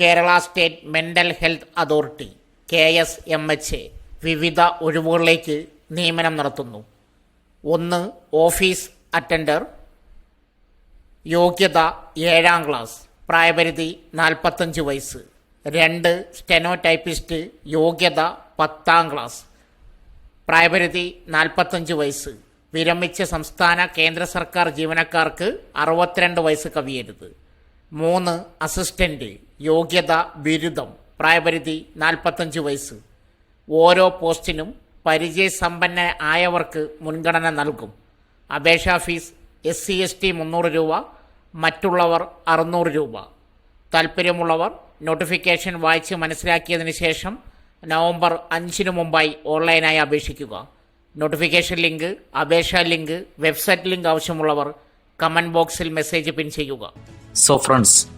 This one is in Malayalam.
Kerala State Mental Health Authority K S M H വിവിധ ഒഴിവുകളിലേക്ക് നിയമനം നടത്തുന്നു. ഒന്ന് ഓഫീസ് അറ്റൻഡർ യോഗ്യത ഏഴാം ക്ലാസ് പ്രായപരിധി നാൽപ്പത്തഞ്ച് വയസ്സ്. രണ്ട് സ്റ്റെനോ ടൈപ്പിസ്റ്റ് യോഗ്യത പത്താം ക്ലാസ് പ്രായപരിധി നാൽപ്പത്തഞ്ച് വയസ്സ്. വിരമിച്ച സംസ്ഥാന കേന്ദ്ര സർക്കാർ ജീവനക്കാർക്ക് അറുപത്തിരണ്ട് വയസ്സ് കവിയരുത്. മൂന്ന് അസിസ്റ്റന്റ് യോഗ്യത ബിരുദം പ്രായപരിധി നാൽപ്പത്തഞ്ച് വയസ്സ്. ഓരോ പോസ്റ്റിനും പരിചയസമ്പന്ന ആയവർക്ക് മുൻഗണന നൽകും. അപേക്ഷാ fees S C S T മുന്നൂറ് രൂപ മറ്റുള്ളവർ അറുന്നൂറ് രൂപ. താൽപ്പര്യമുള്ളവർ നോട്ടിഫിക്കേഷൻ വായിച്ച് മനസ്സിലാക്കിയതിന് ശേഷം നവംബർ അഞ്ചിനു മുമ്പായി ഓൺലൈനായി അപേക്ഷിക്കുക. നോട്ടിഫിക്കേഷൻ ലിങ്ക് അപേക്ഷാ ലിങ്ക് വെബ്സൈറ്റ് ലിങ്ക് ആവശ്യമുള്ളവർ കമന്റ് ബോക്സിൽ മെസ്സേജ് പിൻ ചെയ്യുക. So friends